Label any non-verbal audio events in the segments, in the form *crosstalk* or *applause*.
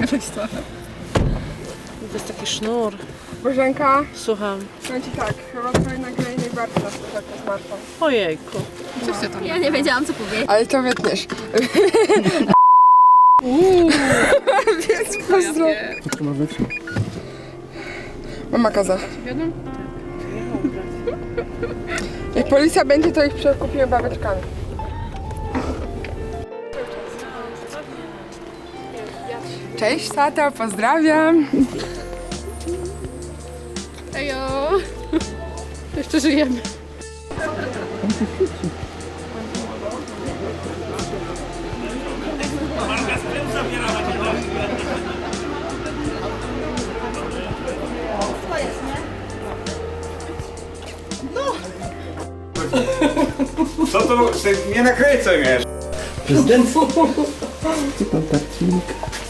Weź to. To jest taki sznur. Bożenka, Słucham. powiem ci tak, chyba twoje nagranie najbardziej nas pożegna z Martą. Ojejku. Ja nie wiedziałam co powiedzieć. Ale to wytniesz. Więc pozdro. Mama kaza. Jak policja będzie, to ich przekupimy babeczkami. Cześć tato, pozdrawiam. Ejo. Jeszcze żyjemy. Co to? Ty nie nakręcaj mnie. *laughs*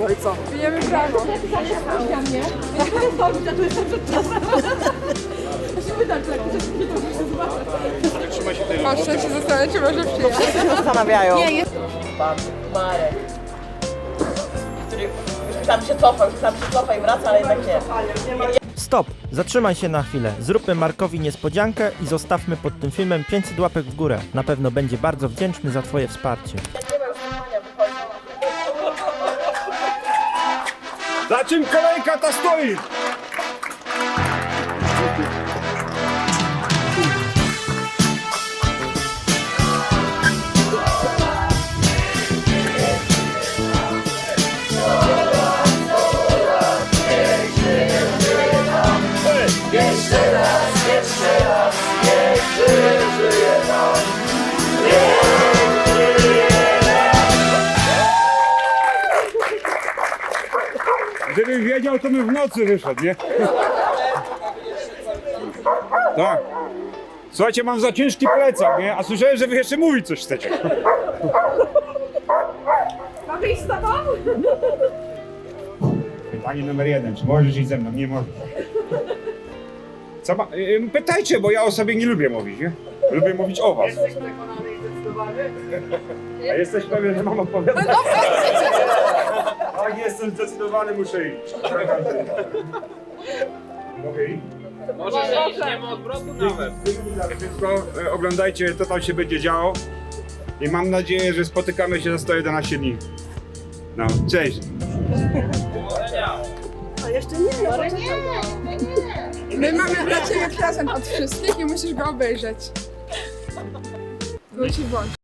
No i co? Pijemy prawo. Patrzę się zastanawiam, czy może przyjechać. Zastanawiają. Nie, jest... Pan Marek. Tam się cofa, już tam się cofa i wraca, ale jednak nie. Stop! Zatrzymaj się na chwilę. Zróbmy Markowi niespodziankę i zostawmy pod tym filmem 500 łapek w górę. Na pewno będzie bardzo wdzięczny za Twoje wsparcie. Зачем человек это стоит? Gdybym wiedział, to bym w nocy wyszedł, nie? Tak. Słuchajcie, mam za ciężki plecak, nie? A słyszałem, że wy jeszcze mówić coś chcecie. Mogę iść z tobą? Pytanie numer jeden, czy możesz iść ze mną? Nie możesz. Co ma... y, Pytajcie, bo ja o sobie nie lubię mówić, nie? Lubię mówić o was. Jesteś przekonany i zdecydowany? A jesteś pewien, że mam odpowiadać? Tak, jestem zdecydowany, muszę iść. Mogę iść? Może iść, nie ma odwrotu nawet. Dzięki za wszystko. E, Oglądajcie, co tam się będzie działo. I mam nadzieję, że spotykamy się za 111 dni. No, cześć. My mamy dla Ciebie prezent od wszystkich i musisz go obejrzeć. I włącz.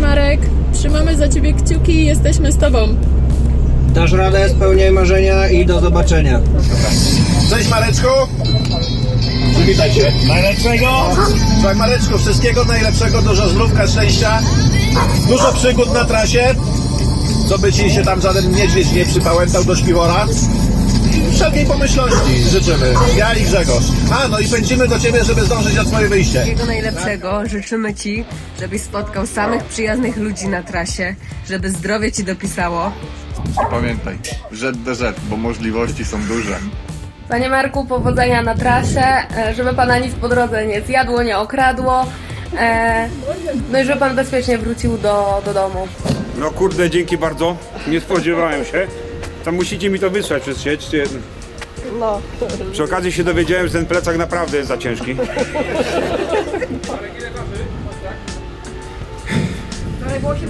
Marek. Trzymamy za ciebie kciuki i jesteśmy z tobą. Dasz radę, spełniaj marzenia i do zobaczenia. Cześć Mareczku! Przywitaj się. Najlepszego? Słuchaj Mareczko, wszystkiego najlepszego, dużo zdrówka, szczęścia, dużo przygód na trasie, co by ci się tam żaden niedźwiedź nie przypałętał do śpiwora. Wszelkiej pomyślności życzymy, ja i Grzegorz. A, no i pędzimy do ciebie, żeby zdążyć na twoje wyjście. Wszystkiego najlepszego. Życzymy Ci, żebyś spotkał samych przyjaznych ludzi na trasie, żeby zdrowie Ci dopisało. Pamiętaj, rzet do rzet, bo możliwości są duże. Panie Marku, powodzenia na trasie, e, żeby Pana nic po drodze nie zjadło, nie okradło. e, No i żeby Pan bezpiecznie wrócił do, do domu. No kurde, dzięki bardzo. Nie spodziewałem się. To musicie mi to wysłać przez sieć. czy- No. Przy okazji się dowiedziałem, że ten plecak naprawdę jest za ciężki.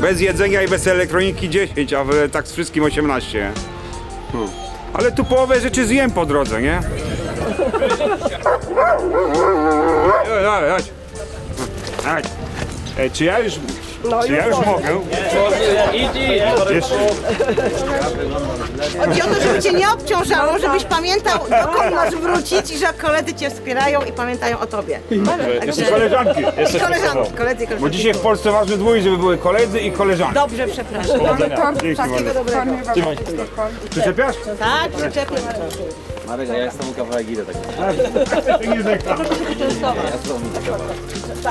Bez jedzenia i bez elektroniki 10, a w- tak z wszystkim 18. Ale tu połowę rzeczy zjem po drodze, nie? Ej, chodź. Chodź. Ej, czy ja już, czy ja już mogę? Jeszcze. Chodzi o to, żeby cię nie obciążało, żebyś pamiętał, dokąd masz wrócić i że koledzy cię wspierają i pamiętają o tobie. Jeszcze koleżanki. I koleżanki, koledzy i Bo koleżanki. dzisiaj w Polsce ważny dwój, żeby były koledzy i koleżanki. Dobrze, przepraszam. Mamy tort Dzięki takiego bardzo. dobrego. Przyczepiasz? Tak, przyczepię. Marek, ja jestem u kawałek idę tak.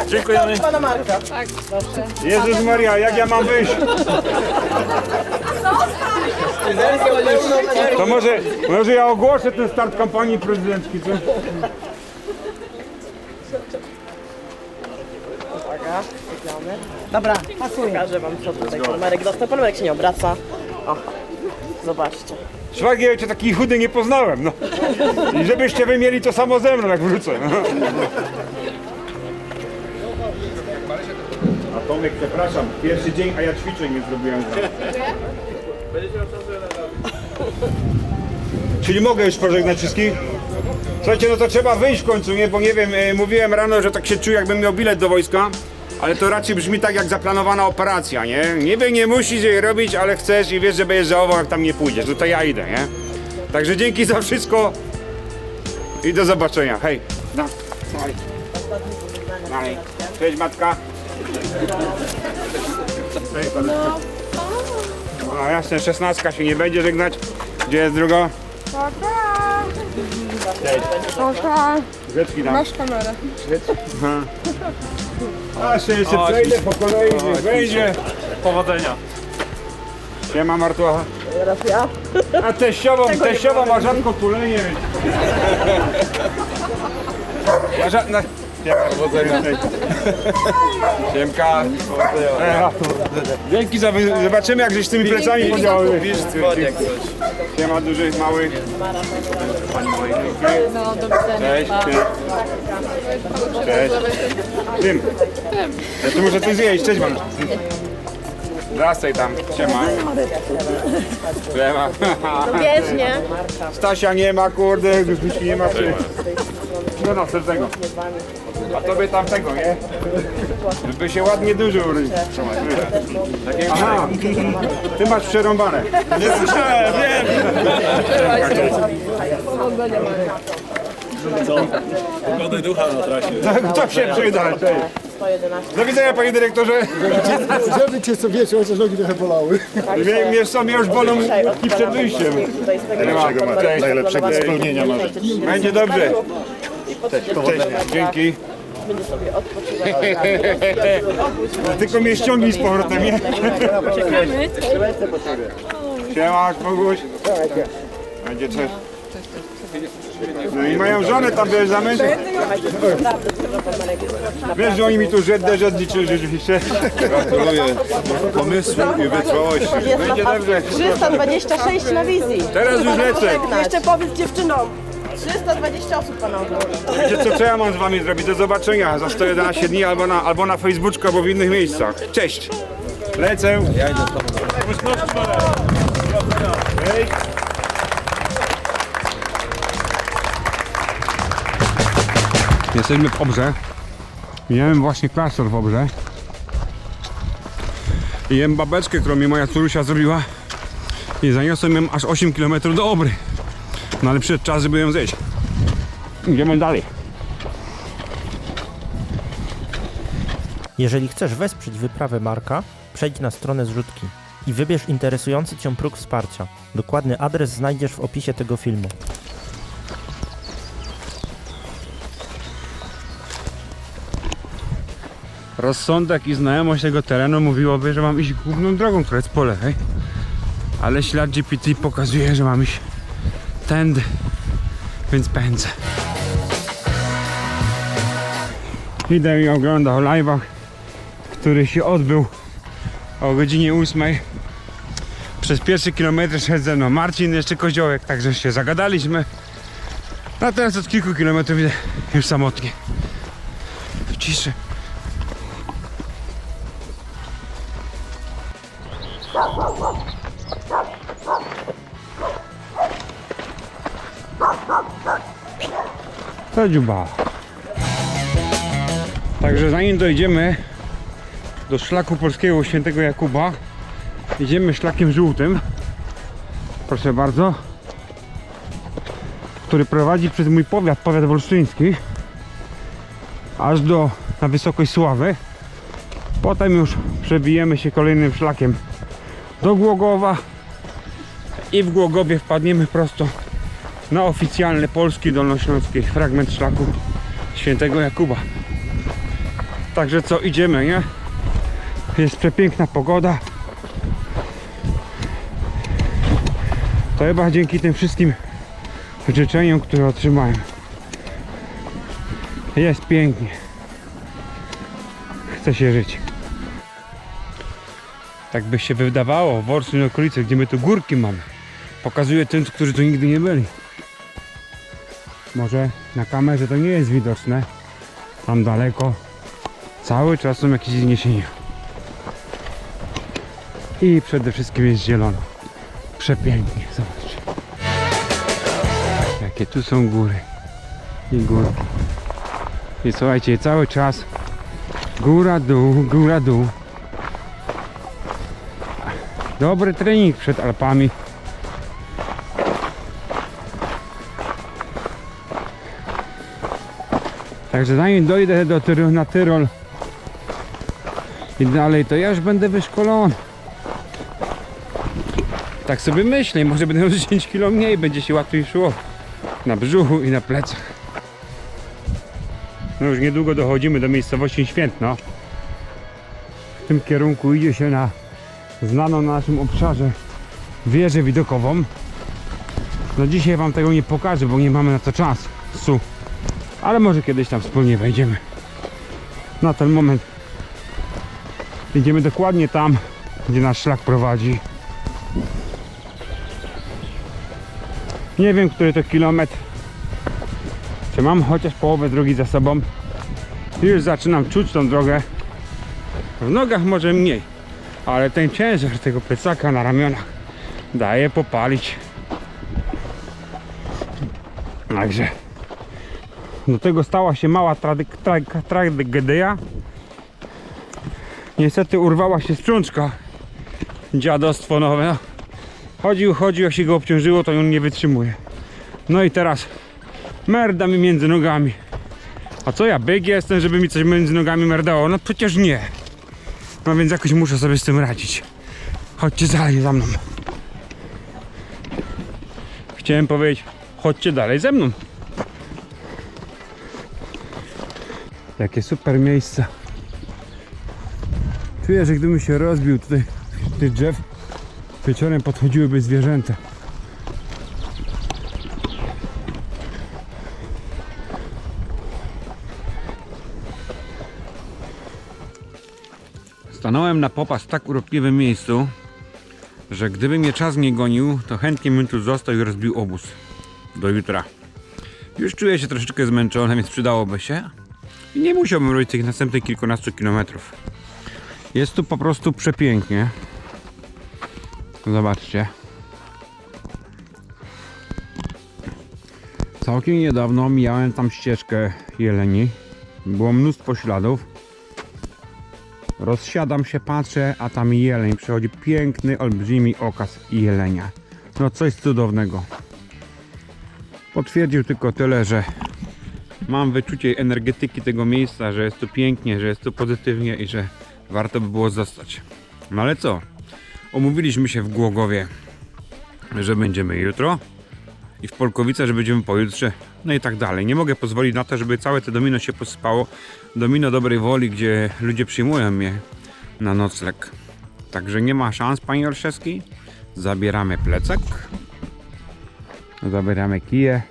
Dziękujemy. Pana Marka. Jezus Maria, jak ja mam wyjść? To może, może ja ogłoszę ten start kampanii prezydenckiej, co? Dobra, pokażę wam co tutaj pan Marek dostał. Pan Marek się nie obraca. O, zobaczcie. Szwagier, ja cię taki chudy nie poznałem, no. I żebyście wy mieli to samo ze mną, jak wrócę. A Tomek, przepraszam, pierwszy dzień, a ja ćwiczeń nie zrobiłem. Czyli mogę już pożegnać wszystkich? Słuchajcie, no to trzeba wyjść w końcu, nie? Bo nie wiem, e, mówiłem rano, że tak się czuję, jakbym miał bilet do wojska, ale to raczej brzmi tak jak zaplanowana operacja, nie? Niby nie musisz jej robić, ale chcesz i wiesz, że będziesz żałował, jak tam nie pójdziesz. No to ja idę, nie? Także dzięki za wszystko i do zobaczenia. Hej. No. Dalej. Dalej. Cześć matka. Cześć. No jasne, szesnastka się nie będzie żegnać. Gdzie jest druga? Rzeczki tam. masz kamerę. Aha. A się jeszcze przejdę po kolei, niech wejdzie. Powodzenia. Siema Martucha. Teraz ja. A teściową, teściowa ma rzadko tulenie. *laughs* Ma ża- na... Siema, powodzenia. Siemka. Dzięki za wy... Zobaczymy jak żeś z tymi plecami podziałał. Siema duży, mały. No, do widzenia. Cześć. Cześć. Tym. Ja tu muszę coś zjeść. Cześć mam. Wracaj tam. Siema. Siema. Wiesz, nie? Stasia nie ma, kurde, Grzesiu nie ma. No następnego. A tobie tamtego, nie? Żeby się ładnie dużo urodzić. Aha, ty masz przerąbane. Nie słyszałem, wiem. Pogody ducha na trasie. Tak, to się przyda. Cześć. 111. Do widzenia panie dyrektorze. Żeby cię co wiesz, chociaż nogi trochę bolały. Mnie, mnie, co, mnie już bolą łódki przed wyjściem. Najlepszego, najlepszego spełnienia marzeń. 630 Będzie dobrze. Cześć. Dzięki. Będzie sobie odpoczywał. *laughs* Tylko mnie ściągnij z powrotem, nie? Siema, Boguś. Będzie coś. No i mają żonę tam, wiesz, zamęczyć. Wiesz, że oni mi tu rzet liczyli rzeczywiście. Gratuluję pomysłu i wytrwałości. Będzie dobrze. 326 na wizji. Teraz już lecę. Jeszcze powiedz dziewczynom. 320 osób pana ogląda. Wiecie co, co ja mam z wami zrobić? Do zobaczenia za 111 dni albo na, albo na Facebooku, albo w innych miejscach. Cześć. Lecę. Ja idę z tobą. Jesteśmy w Obrze. Jem właśnie klasztor w Obrze. I jem babeczkę, którą mi moja córusia zrobiła. I zaniosłem ją aż 8 km do Obry. No ale przyszedł czas, żeby ją zjeść idziemy dalej. Jeżeli chcesz wesprzeć wyprawę Marka, przejdź na stronę zrzutki i wybierz interesujący Cię próg wsparcia. Dokładny adres znajdziesz w opisie tego filmu. Rozsądek i znajomość tego terenu mówiłoby, że mam iść główną drogą, która jest po lewej. Ale ślad GPT pokazuje, że mam iść tędy, więc pędzę. Idę i oglądam o live'ach, który się odbył o godzinie 8. Przez pierwszy kilometr szedł ze mną Marcin, jeszcze Koziołek, także się zagadaliśmy. A teraz od kilku kilometrów idę już samotnie. W ciszy. To dziuba. Także zanim dojdziemy do szlaku polskiego świętego Jakuba, idziemy szlakiem żółtym. Proszę bardzo. Który prowadzi przez mój powiat, powiat wolsztyński, aż do na wysokość Sławy. Potem już przebijemy się kolejnym szlakiem do Głogowa i w Głogowie wpadniemy prosto na oficjalny polski dolnośląski fragment szlaku świętego Jakuba. Także co, idziemy, nie? Jest przepiękna pogoda. To chyba dzięki tym wszystkim życzeniom, które otrzymałem. Jest pięknie. Chce się żyć. Tak by się wydawało w Olsztyn okolicy, gdzie my tu górki mamy. Pokazuję tym, którzy tu nigdy nie byli. Może na kamerze to nie jest widoczne. Tam daleko cały czas są jakieś zniesienia. I przede wszystkim jest zielono. Przepięknie, zobaczcie. Jakie tu są góry i góry. I słuchajcie, cały czas góra, dół, góra, dół. Dobry trening przed Alpami. Także zanim dojdę do na Tyrol i dalej, to ja już będę wyszkolony. Tak sobie myślę, może będę miał *laughs* 10 kg mniej, będzie się łatwiej szło na brzuchu i na plecach. No już niedługo dochodzimy do miejscowości Świętno. W tym kierunku idzie się na znaną na naszym obszarze wieżę widokową. No dzisiaj wam tego nie pokażę, bo nie mamy na to czasu. Ale może kiedyś tam wspólnie wejdziemy. Na ten moment idziemy dokładnie tam, gdzie nasz szlak prowadzi. Nie wiem, który to kilometr. Czy mam chociaż połowę drogi za sobą. Już zaczynam czuć tą drogę. W nogach może mniej, ale ten ciężar tego plecaka na ramionach daje popalić. Także do tego stała się mała trady- tra- tragedia. Niestety urwała się sprzączka. Dziadostwo nowe. Chodził, chodził, jak się go obciążyło, to on nie wytrzymuje. No i teraz merda mi między nogami. A co ja, byk jestem, żeby mi coś między nogami merdało? No przecież nie. No więc jakoś muszę sobie z tym radzić. Chodźcie dalej za mną. Chciałem powiedzieć, chodźcie dalej ze mną. Jakie super miejsca. Czuję, że gdybym się rozbił tutaj tych drzew, wieczorem podchodziłyby zwierzęta. Stanąłem na popas w tak urokliwym miejscu, że gdyby mnie czas nie gonił, to chętnie bym tu został i rozbił obóz. Do jutra. Już czuję się troszeczkę zmęczony, więc przydałoby się. I nie musiałbym robić tych następnych kilkunastu kilometrów. Jest tu po prostu przepięknie. Zobaczcie. Całkiem niedawno mijałem tam ścieżkę jeleni. Było mnóstwo śladów. Rozsiadam się, patrzę, a tam jeleń. Przychodzi piękny, olbrzymi okaz jelenia. No coś cudownego. Potwierdził tylko tyle, że mam wyczucie energetyki tego miejsca, że jest tu pięknie, że jest tu pozytywnie i że warto by było zostać. No ale co? Omówiliśmy się w Głogowie, że będziemy jutro i w Polkowice, że będziemy pojutrze, no i tak dalej. Nie mogę pozwolić na to, żeby całe to domino się posypało. Domino dobrej woli, gdzie ludzie przyjmują mnie na nocleg. Także nie ma szans, panie Olszewski. Zabieramy plecak. Zabieramy kije.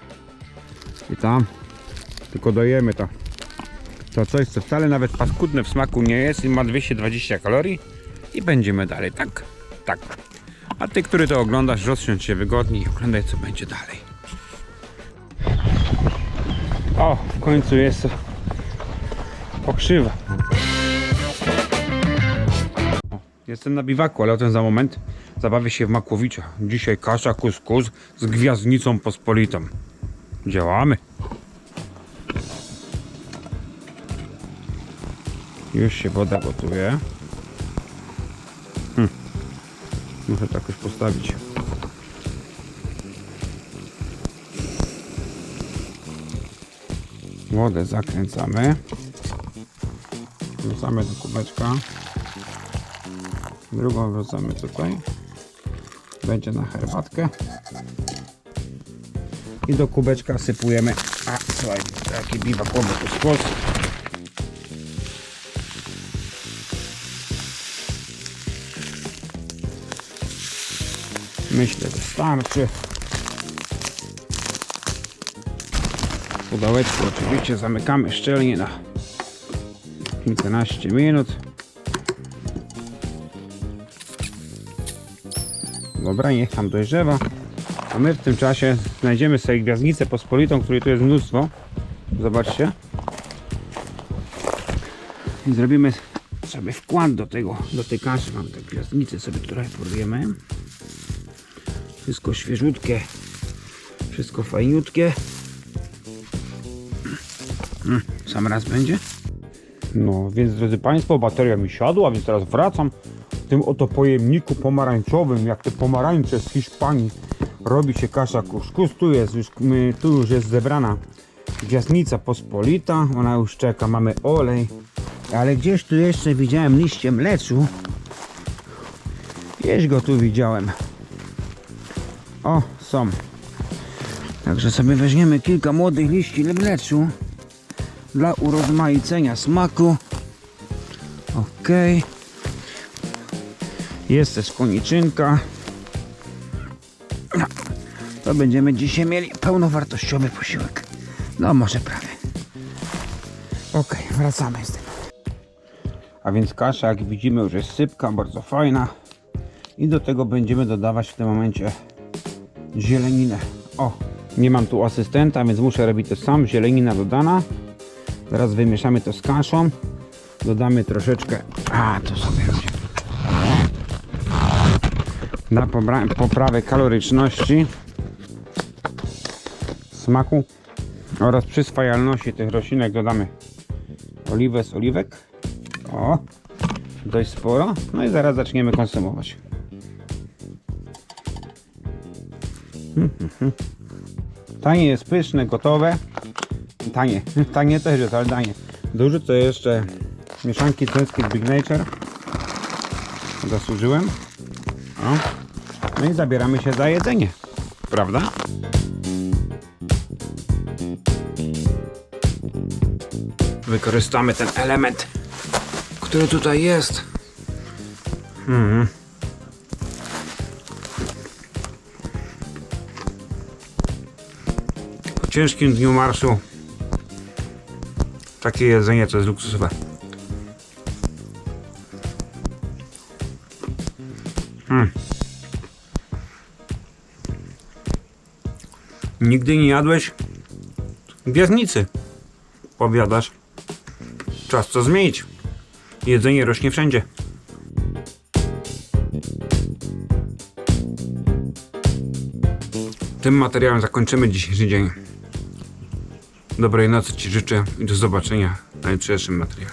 I tam tylko dojemy to. To coś, co wcale nawet paskudne w smaku nie jest i ma 220 kalorii. I będziemy dalej, tak? Tak. A ty, który to oglądasz, rozsiądź się wygodnie i oglądaj, co będzie dalej. O, w końcu jest pokrzywa. Jestem na biwaku, ale o tym za moment. Zabawię się w Makłowicza. Dzisiaj kasza kuskus z gwiazdnicą pospolitą. Działamy. Już się woda gotuje. Hm. Muszę to jakoś postawić. Wodę zakręcamy. Wrzucamy do kubeczka. Drugą wrzucamy tutaj. Będzie na herbatkę. I do kubeczka sypujemy. A, słuchaj, taki biwakowy kuskus. Myślę, że starczy. Pudełeczko oczywiście zamykamy szczelnie na kilkanaście minut. Dobra, niech tam dojrzewa. A my w tym czasie znajdziemy sobie gwiazdnicę pospolitą, której tu jest mnóstwo. Zobaczcie. I zrobimy sobie wkład do tego, do tej kaszy. Mam te gwiazdnice sobie tutaj porwiemy. Wszystko świeżutkie. Wszystko fajniutkie. Mm, Sam raz będzie. No więc drodzy Państwo, bateria mi siadła, więc teraz wracam w tym oto pojemniku pomarańczowym, jak te pomarańcze z Hiszpanii. Robi się kasza kuskus, tu jest już, tu już jest zebrana gwiazdnica pospolita, ona już czeka, mamy olej. Ale gdzieś tu jeszcze widziałem liście mleczu. Gdzieś go tu widziałem. O, są. Także sobie weźmiemy kilka młodych liści mleczu dla urozmaicenia smaku. Ok. Jest też koniczynka. To będziemy dzisiaj mieli pełnowartościowy posiłek. No może prawie. Ok, wracamy z tym. A więc kasza, jak widzimy, już jest sypka, bardzo fajna. I do tego będziemy dodawać w tym momencie zieleninę. O, nie mam tu asystenta, więc muszę robić to sam. Zielenina dodana. Teraz wymieszamy to z kaszą. Dodamy troszeczkę. A, to sobie robię. Na poprawę kaloryczności, smaku oraz przyswajalności tych roślinek dodamy oliwę z oliwek. O, dość sporo. No i zaraz zaczniemy konsumować. Tanie jest pyszne, gotowe. Tanie, *laughs* tanie też jest, ale tanie. Dorzucę jeszcze mieszanki ceńskiej z Big Nature. Zasłużyłem. O. No i zabieramy się za jedzenie. Prawda? Wykorzystamy ten element, który tutaj jest. Mhm. Ciężkim dniu marszu takie jedzenie to jest luksusowe. Mm. Nigdy nie jadłeś gwiazdnicy. Powiadasz. Czas to zmienić. Jedzenie rośnie wszędzie. Tym materiałem zakończymy dzisiejszy dzień. Dobrej nocy Ci życzę i do zobaczenia na jutrzejszym materiale.